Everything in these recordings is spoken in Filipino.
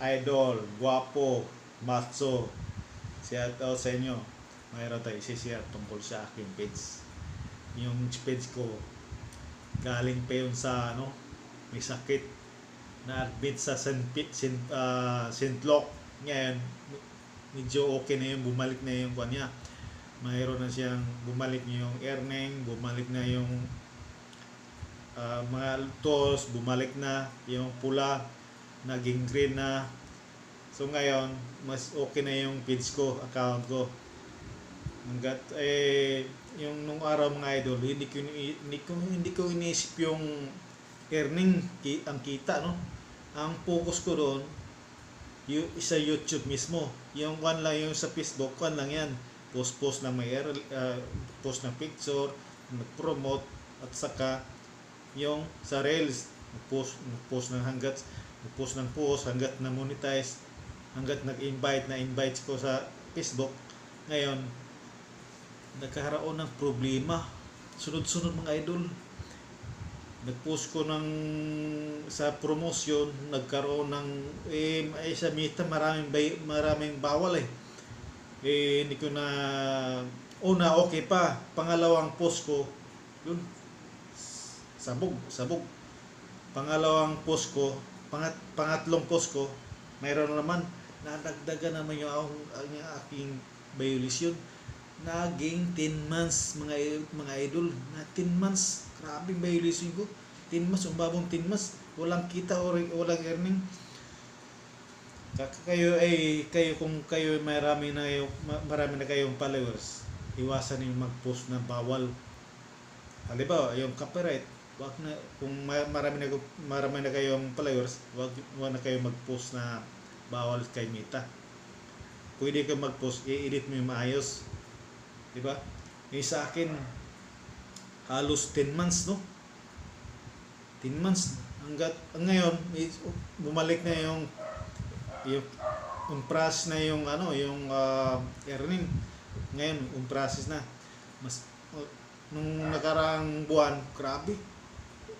idol, guwapo, macho. Shout out sa inyo. Mayroon tayo isi-share tungkol sa aking page. Yung page ko, galing pa yun sa ano, may sakit na admit sa St. Pete, St. Uh, St. Luke. Ngayon, medyo okay na yung bumalik na yung kanya. Mayroon na siyang bumalik na yung earning, bumalik na yung ah, mga tos, bumalik na yung pula, naging green na. So ngayon, mas okay na yung page ko, account ko. Hanggat eh yung nung araw mga idol, hindi ko hindi ko hindi ko iniisip yung earning ang kita no. Ang focus ko doon yung sa YouTube mismo. Yung one lang yung sa Facebook, one lang yan. Post-post na may uh, post ng picture, nag-promote at saka yung sa Reels, nag-post, nag-post ng hanggat nag-post ng post hanggat na monetize hanggat nag-invite na invite ko sa Facebook. Ngayon nagkaroon ng problema. Sunod-sunod mga idol. Nag-post ko ng sa promotion nagkaroon ng eh ay sa meta maraming bay, maraming bawal eh. Eh hindi ko na una okay pa. Pangalawang post ko yun sabog sabog. Pangalawang post ko pangat, pangatlong post ko mayroon na naman nadagdagan naman yung, ang, ang aking violation. Naging 10 months mga mga idol na 10 months. Grabe yung violation ko. 10 months umbabong 10 months. Walang kita o walang earning. Kayo ay kayo kung kayo marami na kayo ma- marami na kayong followers iwasan yung mag-post na bawal. Halimbawa yung copyright wag na kung ma- marami na marami na kayong followers wag wag na kayo mag-post na bawal kay Meta pwede ka mag-post i-edit mo yung maayos. Di ba? Yung sa akin halos 10 months no? 10 months hanggat ang ngayon bumalik na yung yung umpras na yung ano yung ah, earning. Ngayon umprasis na. Mas oh, nung nakaraang buwan grabe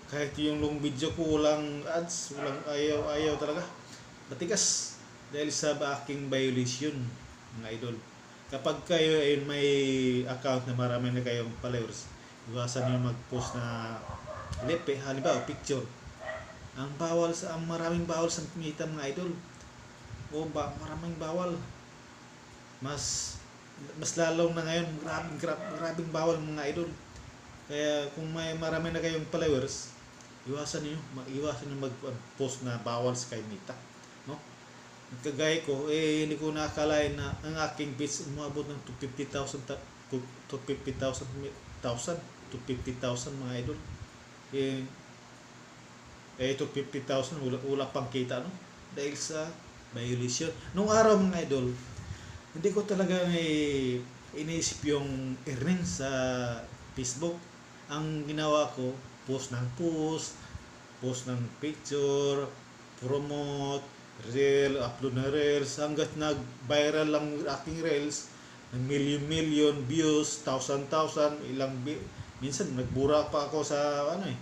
kahit yung long video ko walang ads walang ayaw ayaw talaga. Matigas. Dahil sa aking violation mga idol. Kapag kayo ay may account na marami na kayong followers iwasan niyo mag-post na lepe. Halimbawa picture. Ang bawal sa ang maraming bawal sa kita mga idol. O ba maraming bawal. Mas mas lalong na ngayon grabing grab, grabing bawal mga idol. Kaya kung may marami na kayong followers iwasan niyo ma- iwasan niyo mag-post na bawal sa kay Mita no? Kagaya ko eh hindi ko nakakalain na ang aking page umabot ng 250,000 ta- to to 50,000 mi- thousand to 50,000 mga idol. Eh eh to 50,000 wala, wala pang kita no? Dahil sa violation. Nung araw mga idol hindi ko talaga may iniisip yung earnings sa Facebook. Ang ginawa ko post ng post post ng picture promote reel upload na reels. Hanggat nag viral lang aking reels ng million million views thousand thousand ilang minsan nagbura pa ako sa ano eh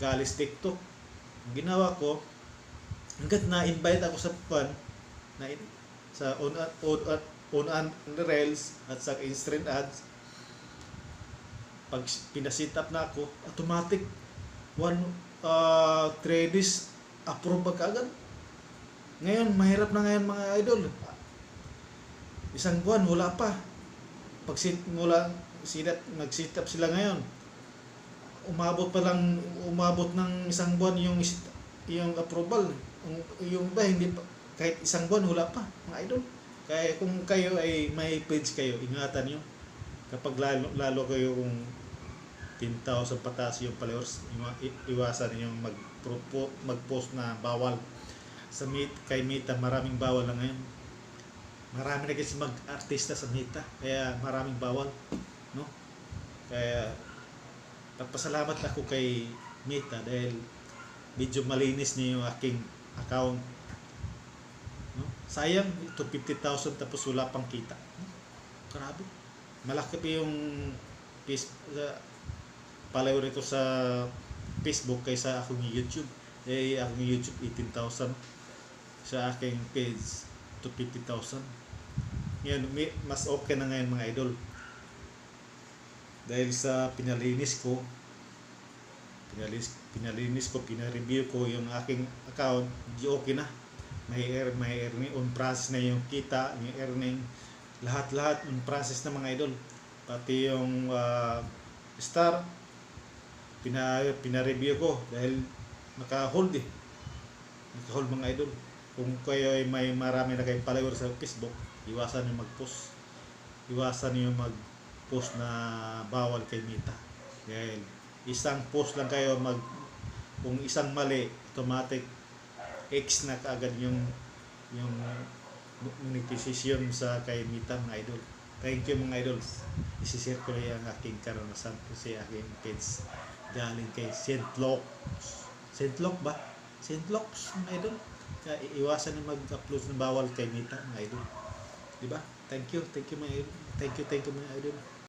galis TikTok. Ang ginawa ko hanggat na-invite ako sa pan na sa on on on, on, on reels at sa instant ads pag pinasit up na ako automatic one uh, three approve ba kaagad. Ngayon mahirap na ngayon mga idol. Isang buwan wala pa. Pag sit mula sidat nag-sit up sila ngayon. Umabot pa lang umabot ng isang buwan yung yung approval. Yung, yung ba hindi pa kahit isang buwan wala pa mga idol. Kaya kung kayo ay may page kayo ingatan nyo. Kapag lalo, lalo kayo kung 10,000 pataas yung followers iwasan niyo mag mag-post na bawal. Sa meet kay Mita maraming bawal na ngayon. Marami na kasi mag-artista sa Mita kaya maraming bawal no? Kaya nagpasalamat ako kay Mita dahil medyo malinis niya yung aking account no? Sayang ito 50,000 tapos wala pang kita. Grabe. Malaki pa yung face, sa follower ito sa Facebook kaysa akong YouTube eh akong YouTube 18,000 sa aking page to 50,000. Ngayon, mas okay na ngayon mga idol. Dahil sa pinalinis ko, pinalis, pinalinis ko, pinareview ko yung aking account, di okay na. May, ear, may earning, on process na yung kita, yung earning, lahat-lahat on process na mga idol. Pati yung ah, star, pina, pina-review ko dahil naka-hold eh. Naka-hold mga idol. Kung kayo ay may marami na kayong follower sa Facebook, iwasan niyo mag-post. Iwasan niyo mag-post na bawal kay Mita. Dahil isang post lang kayo mag kung isang mali, automatic X na kaagad yung yung monetization sa kay Mita mga idol. Thank you mga idols. Lang ang aking karanasan ko sa aking page galing kay St. Locks. St. Lock ba? St. Locks mga idol. Kaya iwasan na mag-upload ng bawal kay Mita mga idol. Di ba? Thank you, thank you mga idol. Thank you, thank you mga idol.